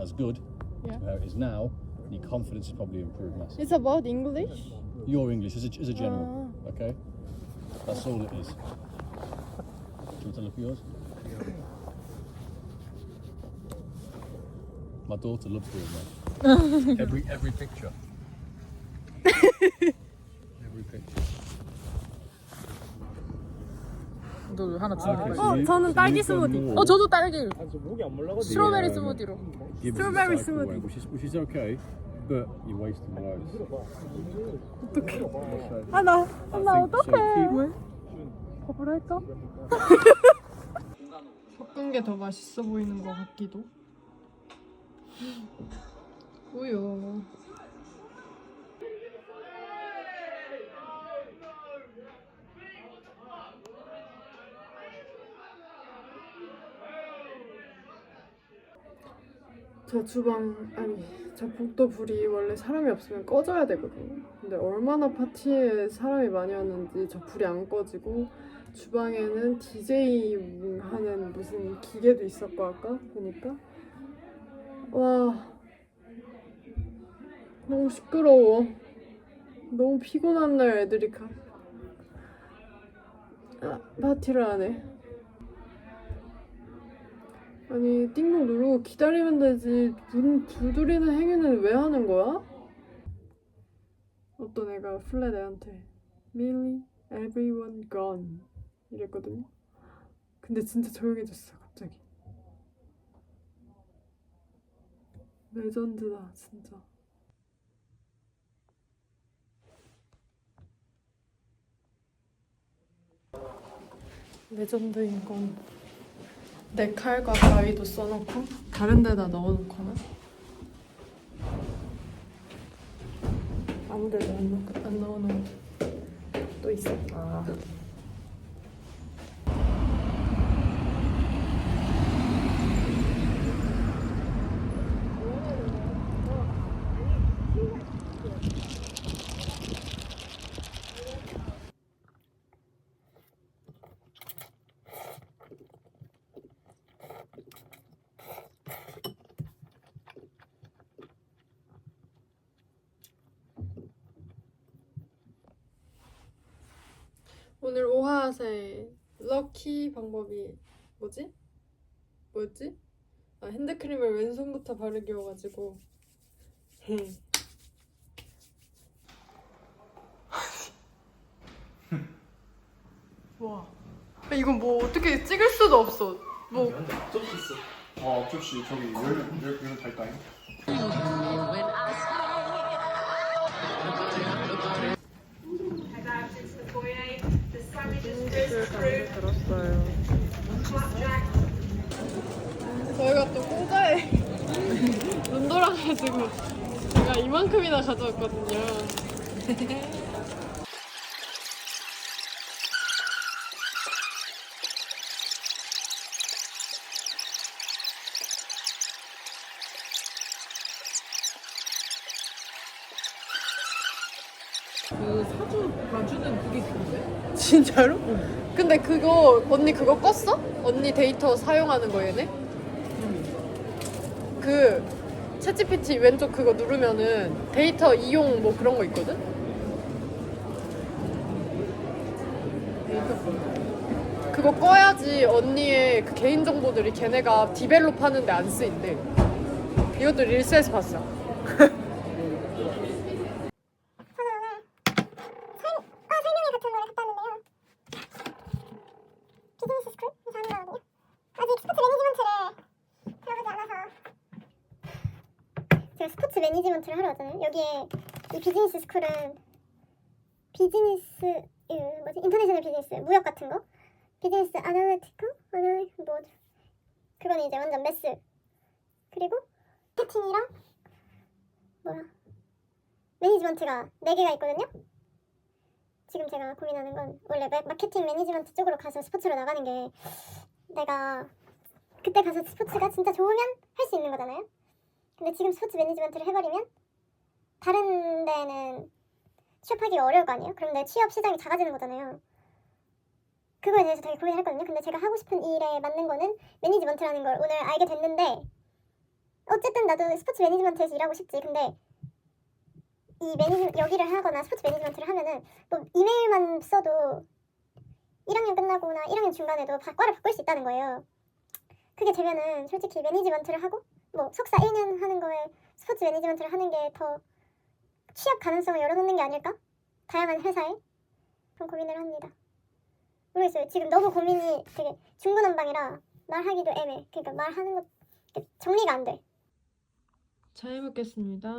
as good Yeah. to how it is now, and your confidence has probably improved massively. It's about English. Your English as a, as a general, Ah. okay? That's all it is. Do you want to look at yours? My daughter loves doing that. every every picture. 너 하나 so 어, you- 저는 딸기 스무디. 어 저도 딸기. 목이 안 몰라가지고 스트로베리. 스무디로. Strawberry smoothie. is okay, but you're wasting loads. 아, 나, I 나. 어떡해. Keep- 밥을 할까? 섞은 게 더 맛있어 보이는 것 같기도. 우유. 저 주방 아니 저 복도 불이 원래 사람이 없으면 꺼져야 되거든요. 근데 얼마나 파티에 사람이 많이 왔는지 저 불이 안 꺼지고 주방에는 DJ 하는 무슨 기계도 있었고 아까 보니까 와 너무 시끄러워. 너무 피곤한 날 애들이 가 아, 파티를 안 해. 아니 띵동 누르고 기다리면 되지. 문 두드리는 행위는 왜 하는 거야? 어떤 애가 플랫 애한테 Millie, everyone gone. 이랬거든요. 근데 진짜 조용해졌어 갑자기. 레전드다 진짜. 레전드인 건 내 칼과 가위도 써놓고 다른 데다 넣어놓거나 아무 데도 안, 넣, 안 넣어놓은 또 있어 아. 오늘 오하세 럭키 방법이 뭐지? 뭐였지? 아, 핸드크림을 왼손부터 바르기 여가지고. 와 이건 뭐 어떻게 찍을 수도 없어. 뭐. 접시 있어. 어 접시 저기 열면 열면 달까 요? 들었어요 저희가 또 공짜에 눈 돌아가지고 제가 이만큼이나 가져왔거든요 그 사주 봐주는 그게 그건데? 진짜로? 근데 그거 언니 그거 껐어? 언니 데이터 사용하는 거 얘네? 그 챗GPT 왼쪽 그거 누르면은 데이터 이용 뭐 그런 거 있거든? 그거 꺼야지 언니의 그 개인 정보들이 걔네가 디벨롭 하는데 안 쓰인대. 이것도 릴스에서 봤어. 설명회 같은 거를 갔다 왔는데요. 비즈니스 스쿨? 이사 하는 거거든요. 아직 스포츠 매니지먼트를 들어보지 않아서 제가 스포츠 매니지먼트를 하러 왔잖아요. 여기에 이 비즈니 스 스쿨은 비즈니스 이 뭐지? 인터내셔널 비즈니스 무역 같은 거? 비즈니스 아날리티컬? 아날 뭐 그거는 이제 완전 매스. 그리고 마케팅이랑 뭐야? 매니지먼트가 4개가 있거든요. 지금 제가 고민하는 건 원래 마- 마케팅 매니지먼트 쪽으로 가서 스포츠로 나가는 게 내가 그때 가서 스포츠가 진짜 좋으면 할 수 있는 거잖아요. 근데 지금 스포츠 매니지먼트를 해버리면 다른 데는 취업하기가 어려울 거 아니에요? 그럼 내 취업 시장이 작아지는 거잖아요. 그거에 대해서 되게 고민을 했거든요. 근데 제가 하고 싶은 일에 맞는 거는 매니지먼트라는 걸 오늘 알게 됐는데 어 어쨌든 나도 스포츠 매니지먼트에서 일하고 싶지. 근데 이 매니지 여기를 하거나 스포츠 매니지먼트를 하면은 뭐 이메일만 써도 1학년 끝나거나 1학년 중반에도 바- 과를 바꿀 수 있다는 거예요. 그게 되면은 솔직히 매니지먼트를 하고 뭐 석사 1년 하는 거에 스포츠 매니지먼트를 하는 게 더 취업 가능성을 열어놓는 게 아닐까? 다양한 회사에 그런 고민을 합니다. 모르겠어요. 지금 너무 고민이 되게 중구난방이라 말하기도 애매. 그러니까 말하는 것 정리가 안 돼. 잘 먹겠습니다.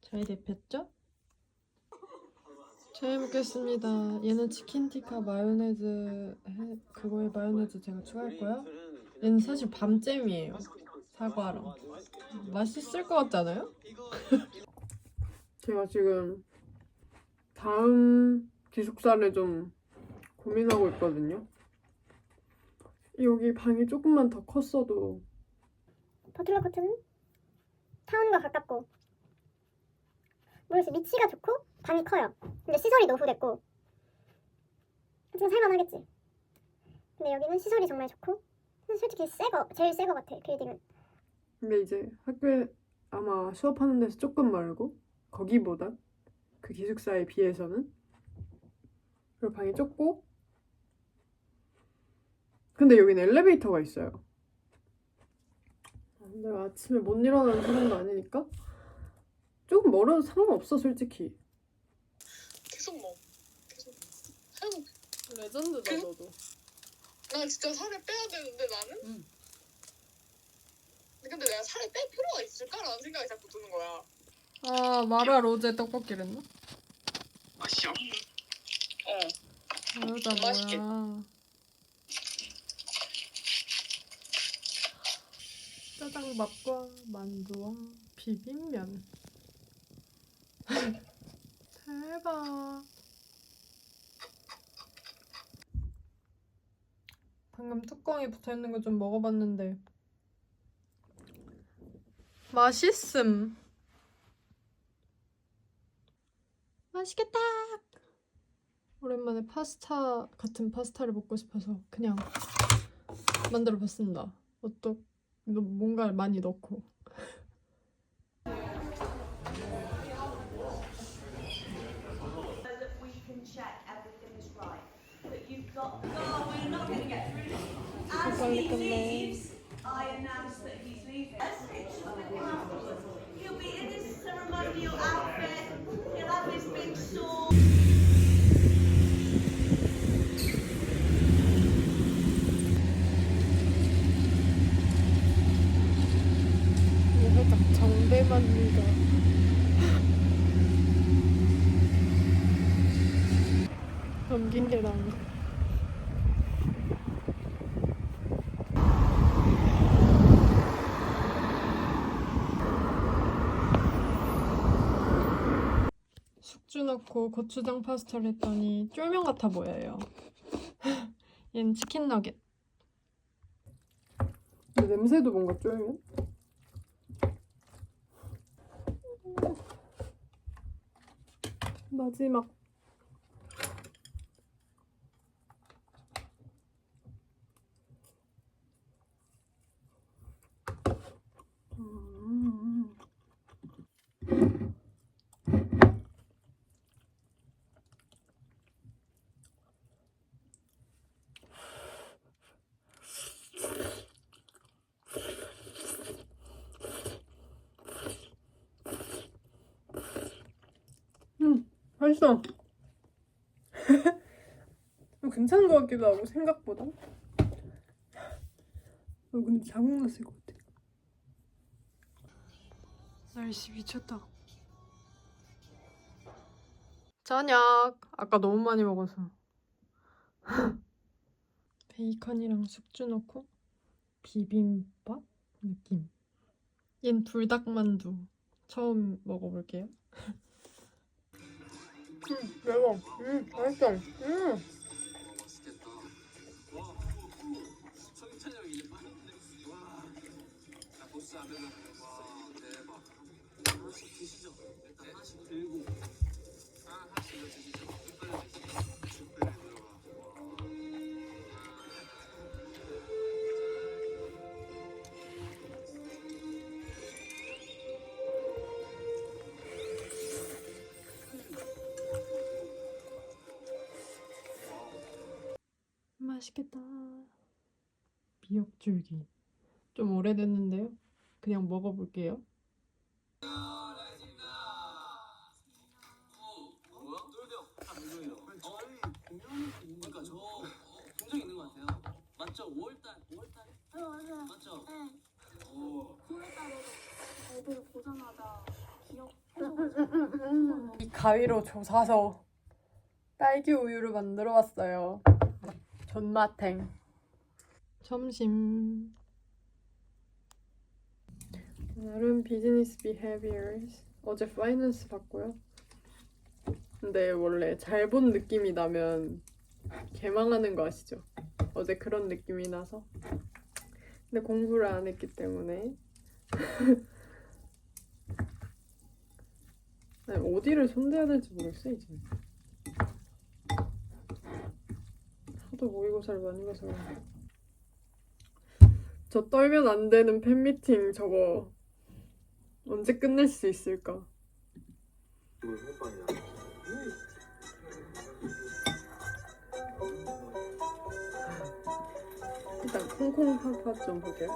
잘 데폈죠? 잘 먹겠습니다. 얘는 치킨 티카 마요네즈 해, 그거에 마요네즈 제가 추가했고요. 얘는 사실 밤잼이에요. 사과랑 맛있을 것 같지 않아요? 제가 지금 다음 기숙사를 좀 고민하고 있거든요. 여기 방이 조금만 더 컸어도 버틀러 코트는 타운과 가깝고 모르겠어요. 위치가 좋고 방이 커요. 근데 시설이 노후됐고 좀 살만하겠지. 근데 여기는 시설이 정말 좋고 솔직히 새거 제일 새거 같아 빌딩은. 근데 이제 학교에 아마 수업하는 데서 조금 멀고 거기보다 그 기숙사에 비해서는 그리고 방이 좁고 근데 여기는 엘리베이터가 있어요. 내가 아침에 못 일어나는 사람도 아니니까 조금 멀어도 상관없어 솔직히. 계속 먹. 계속. 하여튼 레전드다 너도. 나 진짜 살을 빼야 되는데 나는. 응. 근데 내가 살을 뺄 필요가 있을까라는 생각이 자꾸 드는 거야. 아 마라 로제 떡볶이랬나? 맛이 없는. 어. 다르다 맛있게. 뭐야. 짜장밥과 만두와 비빔면. 대박. 방금 뚜껑에 붙어 있는 거 좀 먹어봤는데 맛있음. 맛있겠다. 오랜만에 파스타 같은 파스타를 먹고 싶어서 그냥 만들어 봤습니다. 어떠 뭔가를 많이 넣고. can check 넣고 고추장 파스타를 했더니 쫄면 같아 보여요. 얘는 치킨 너겟. 근데 냄새도 뭔가 쫄면? 마지막 음. 음, 맛있어. 좀 괜찮은 것 같기도 하고 생각보다. 어, 근데 자국 났을 것 같아. 날씨 미쳤다. 저녁. 아까 너무 많이 먹어서. 베이컨이랑 숙주 넣고 비빔밥 느낌. 얜 불닭만두. 처음 먹어볼게요. 음, 매워. 음, 맛있어. 음. 맛있겠다. 미역줄기. 좀 오래됐는데요. 그냥 먹어볼게요. 그러니까 저 본적 있는 것 같아요. 맞죠? 5월달, 5월달에? 네, 맞아요. 맞죠? 네. 오. 이 가위로 조사서 딸기 우유를 만들어 왔어요. 존맛탱. 점심. 오늘은 비즈니스 비헤비어스. 어제 파이낸스 봤고요. 근데 원래 잘 본 느낌이 나면 개망하는 거 아시죠? 어제 그런 느낌이 나서. 근데 공부를 안 했기 때문에 아니, 어디를 손대야 될지 모르겠어 이제. 하도 모의고사를 많이 봐서. 저 떨면 안 되는 팬미팅 저거 언제 끝낼 수 있을까? 일단 콩콩 팥팥 좀 볼게요.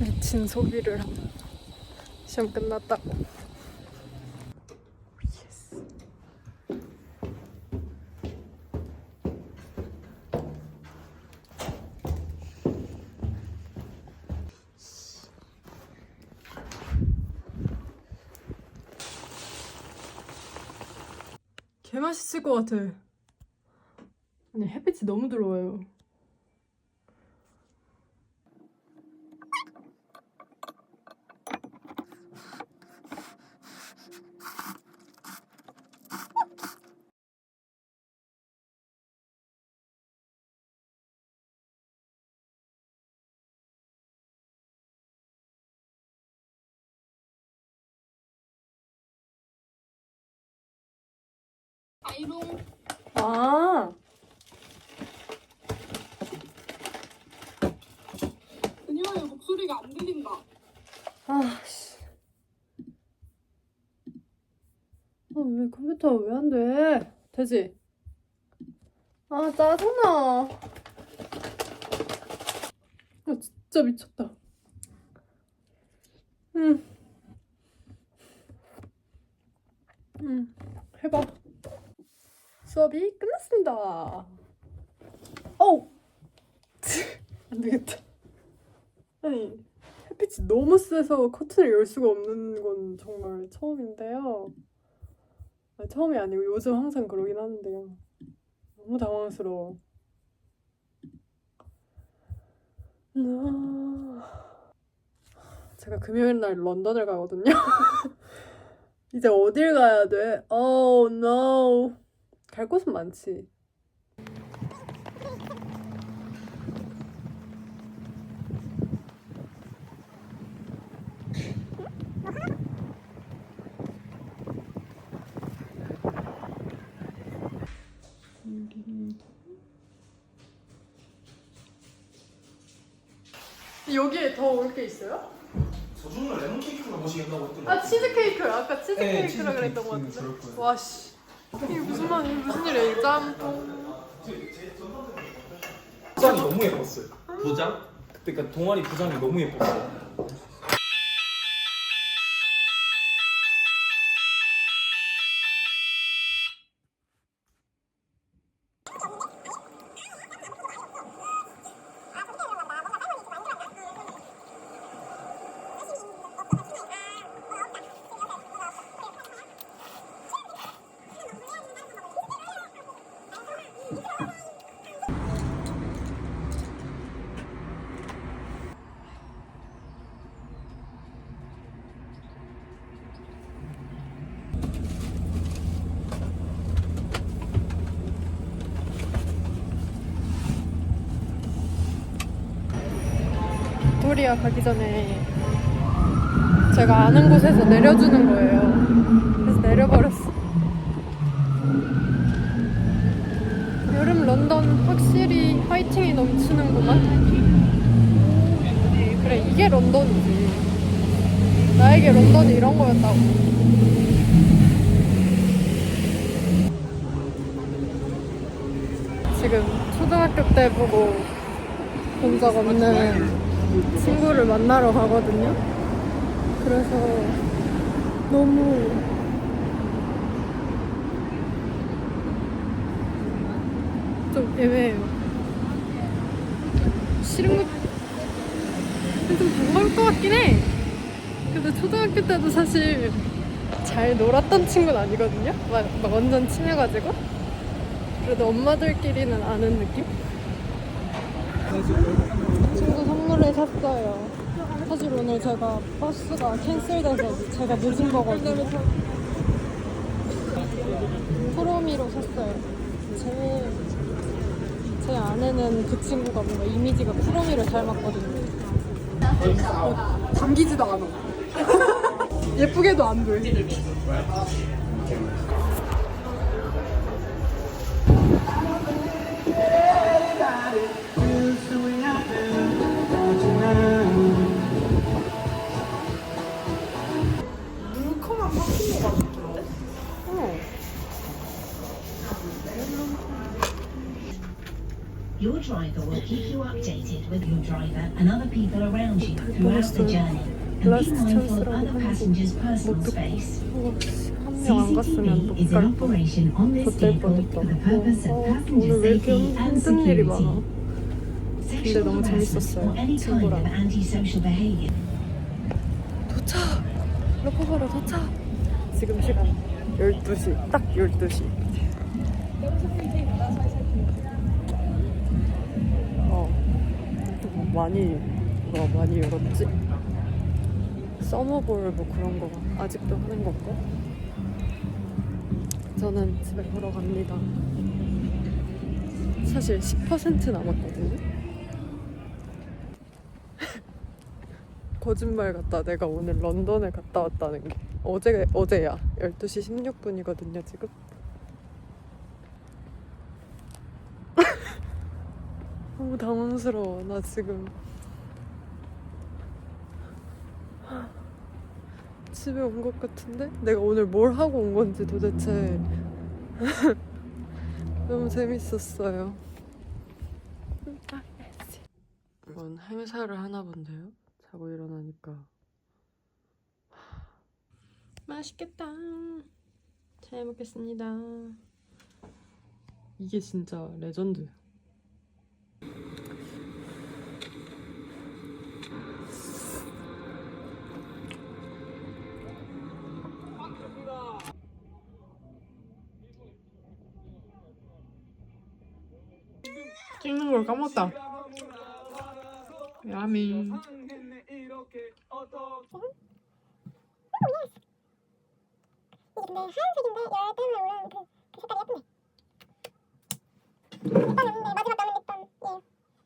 미친 소비를 함. 시험 끝났다고. 예스. 개 맛있을 것 같아. 아니 햇빛이 너무 들어와요. 이롱 아. 은유야 목소리가 안 들린다. 아, 씨. 아, 왜 컴퓨터 왜 안 돼? 되지? 아, 짜증나. 아, 진짜 미쳤다. 응. 응, 해봐. 수업이 끝났습니다. 어우! 안 되겠다. 아니, 햇빛이 너무 세서 커튼을 열 수가 없는 건 정말 처음인데요. 아니, 처음이 아니고 요즘 항상 그러긴 하는데요. 너무 당황스러워. 아, 제가 금요일 날 런던을 가거든요. 이제 어딜 가야 돼? Oh no. 갈 곳은 많지. 여기에 더 올 게 있어요? 저주는 레몬 케이크가 모시겠다고 했던 아 치즈케이크 아까 치즈케이크라 네. 그랬던 것 음, 같은데. 와씨 이게 무슨 말 무슨 일이야 이 짬뽕 부장이 너무 예뻤어요. 부장? 그러니까 동아리 부장이 너무 예뻤어요. 빅토리아 가기 전에. 제가 아는 곳에서 내려주는 거예요. 그래서 내려버렸어. 여름 런던 확실히 화이팅이 넘치는구만. 그래 이게 런던이지. 나에게 런던이 이런 거였다고. 지금 초등학교 때 보고 본 적 없는 친구를 만나러 가거든요 그래서 너무 좀 애매해요 싫은 것 좀 반가울 것 같긴 해. 근데 초등학교 때도 사실 잘 놀았던 친구는 아니거든요. 막, 막 완전 친해가지고. 그래도 엄마들끼리는 아는 느낌? 선물을 샀어요. 사실 오늘 제가 버스가 캔슬돼서 제가 늦은 거거든요. 프로미로 샀어요. 제, 제 아내는 그 친구가 뭔가 이미지가 프로미를 닮았거든요. 담기지도 않아. 예쁘게도 안 돼. Your driver will keep you updated with your driver and other people around you throughout the journey. And be Last mindful of chance라고 other 한국 passengers' personal 못 space. 한 명 안 갔으면 CCTV is in 못갈 뻔. operation on this 좆될 vehicle 뻔했다. for the purpose 어, of 어, passenger 오늘 왜 이렇게 safety and 힘든 일이 많아? security. Sexual 너무 harassment 재밌었어요, or any kind of 친구랑. antisocial behavior. 도착! 러퍼바로 도착! 지금 시간 12시, 딱 12시. 많이, 뭐가 많이 열었지? 서머볼 뭐 그런 거 아직도 하는 건가? 저는 집에 걸어 갑니다. 사실 10% 남았거든요. 거짓말 같다. 내가 오늘 런던에 갔다 왔다는 게 어제 어제야. 12시 16분이거든요, 지금. 너무 당황스러워. 나 지금 집에 온 것 같은데 내가 오늘 뭘 하고 온 건지 도대체 너무 재밌었어요. 이건 행사를 하나 본데요. 자고 일어나니까 맛있겠다. 잘 먹겠습니다. 이게 진짜 레전드. 찍는 걸 까먹었다. 야미. 이게 근데 하얀색인데 열 때문에 오는 그, 그 색깔이 예쁘네. 립밤 였는데 마지막 남은 립밤 예.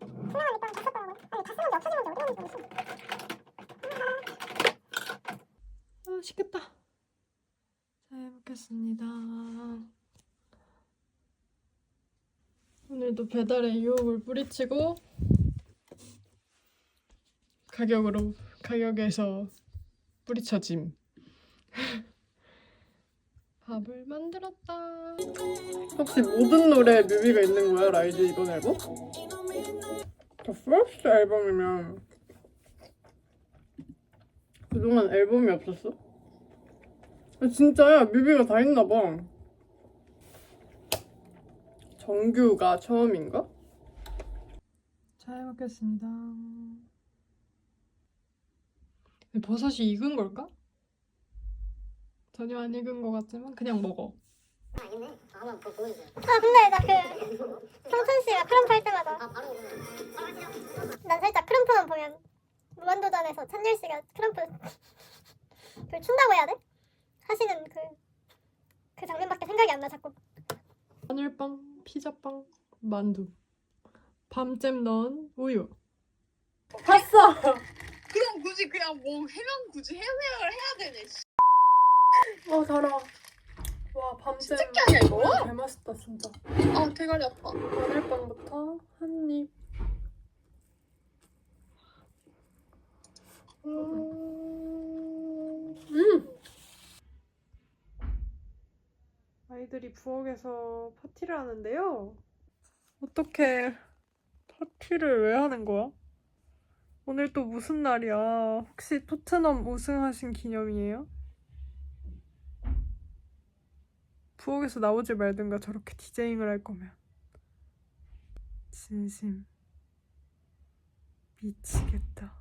투명한 립밤 다 썼더라고요. 아니 다 쓰는 게 없어지는 게 어떻게 하는지 모르겠어. 맛있겠다. 잘 먹겠습니다. 오늘도 배달의 유혹을 뿌리치고 가격으로 가격에서 뿌리쳐짐. 밥을 만들었다. 혹시 모든 노래에 뮤비가 있는 거야 라이즈 이번 앨범? 더 퍼스트 앨범이면 그동안 앨범이 없었어? 아, 진짜야 뮤비가 다 있나 봐. 정규가 처음인가? 잘 먹겠습니다. 버섯이 익은 걸까? 전혀 안 익은 것 같지만 그냥 먹어. 아 근데 나그 성천 씨가 크럼프 할 때마다 난 살짝 크럼프만 보면 무한도전에서 찬열 씨가 크럼프 그걸 춘다고 해야 돼? 하시는 그, 그 장면밖에 생각이 안 나 자꾸 마늘빵, 피자빵, 만두, 밤잼 넣은 우유. 봤어. 그냥 굳이 그냥 뭐 해면 굳이 해외를 해야 되네. 씨. 어, 달아. 와 밤잼. 새끼 아니야 이거? 잘 맛있다 진짜. 아 대가리 아파. 마늘빵부터 한 입. 음. 음. 저희들이 부엌에서 파티를 하는데요. 어떻게 파티를 왜 하는 거야? 오늘 또 무슨 날이야? 혹시 토트넘 우승하신 기념이에요? 부엌에서 나오지 말든가 저렇게 디제잉을 할 거면. 진심 미치겠다.